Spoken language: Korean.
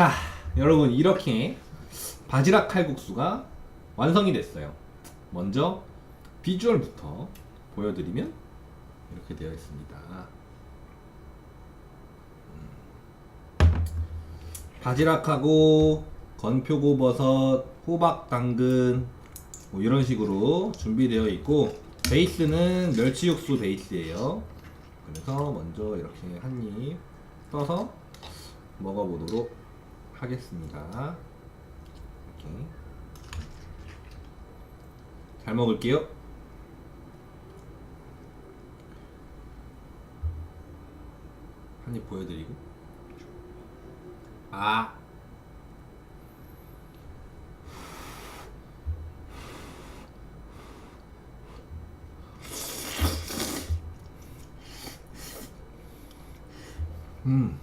자, 여러분 이렇게 바지락 칼국수가 완성이 됐어요. 먼저 비주얼부터 보여드리면 이렇게 되어 있습니다. 음. 바지락하고 건표고버섯, 호박 당근 뭐 이런 식으로 준비되어 있고 베이스는 멸치 육수 베이스예요. 그래서 먼저 이렇게 한 입 떠서 먹어보도록 하겠습니다. 이렇게 잘 먹을게요. 한 입 보여드리고 아 음.